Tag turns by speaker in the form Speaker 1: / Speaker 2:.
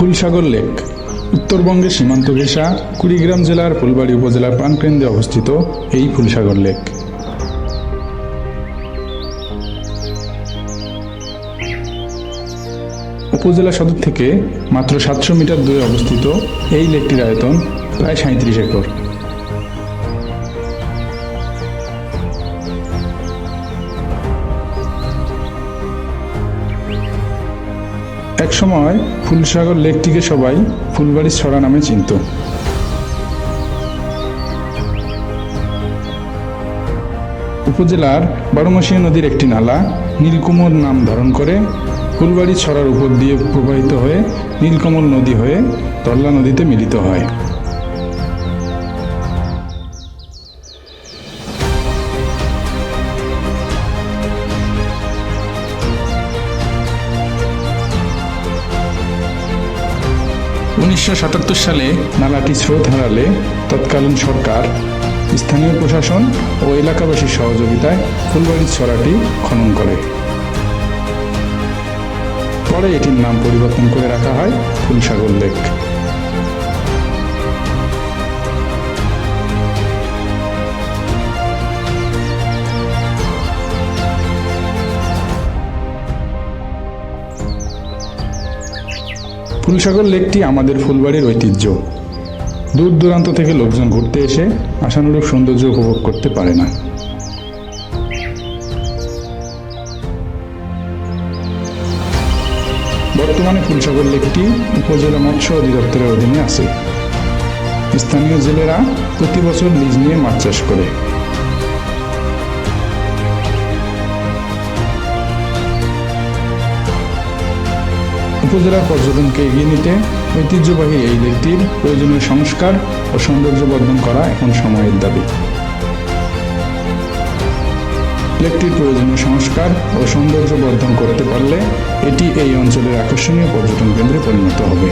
Speaker 1: ফুলসাগর lake. উত্তরবঙ্গের সীমান্ত ঘেঁষা কুড়িগ্রাম জেলার ফুলবাড়ি উপজেলার প্রাণকেন্দ্রে অবস্থিত এই ফুলসাগর লেক। উপজেলা সদর থেকে মাত্র সাতশো মিটার দূরে অবস্থিত এই লেকটির আয়তন প্রায় সাঁত্রিশ একর। একসময় ফুলসাগর লেকটিকে সবাই ফুলবাড়ির ছড়া নামে চিনত। উপজেলার বারোমাসিয়া নদীর একটি নালা নীলকুমোর নাম ধারণ করে ফুলবাড়ি ছড়ার উপর দিয়ে প্রবাহিত হয়ে নীলকমল নদী হয়ে তল্লা নদীতে মিলিত হয়। উনিশশো সাতাত্তর সালে নালাটি স্রোত হারালে তৎকালীন সরকার, স্থানীয় প্রশাসন ও এলাকাবাসীর সহযোগিতায় ফুলবাড়ির ছড়াটি খনন করে। পরে এটির নাম পরিবর্তন করে রাখা হয় ফুলসাগর লেক। ফুলসাগর লেকটি আমাদের ফুলবাড়ির ঐতিহ্য। দূর দূরান্ত থেকে লোকজন ঘুরতে এসে আশানুরূপ সৌন্দর্য উপভোগ করতে পারে না। বর্তমানে ফুলসাগর লেকটি উপজেলা মৎস্য অধিদপ্তরের অধীনে আছে। স্থানীয় জেলেরা প্রতি বছর লিজ নিয়ে মাছ চাষ করে। উপজেলার পর্যটনকে এগিয়ে নিতে ঐতিহ্যবাহী এই লেকটির প্রয়োজনীয় সংস্কার ও সৌন্দর্য বর্ধন করা এখন সময়ের দাবি। লেকটির প্রয়োজনীয় সংস্কার ও সৌন্দর্য বর্ধন করতে পারলে এটি এই অঞ্চলের আকর্ষণীয় পর্যটন কেন্দ্রে পরিণত হবে।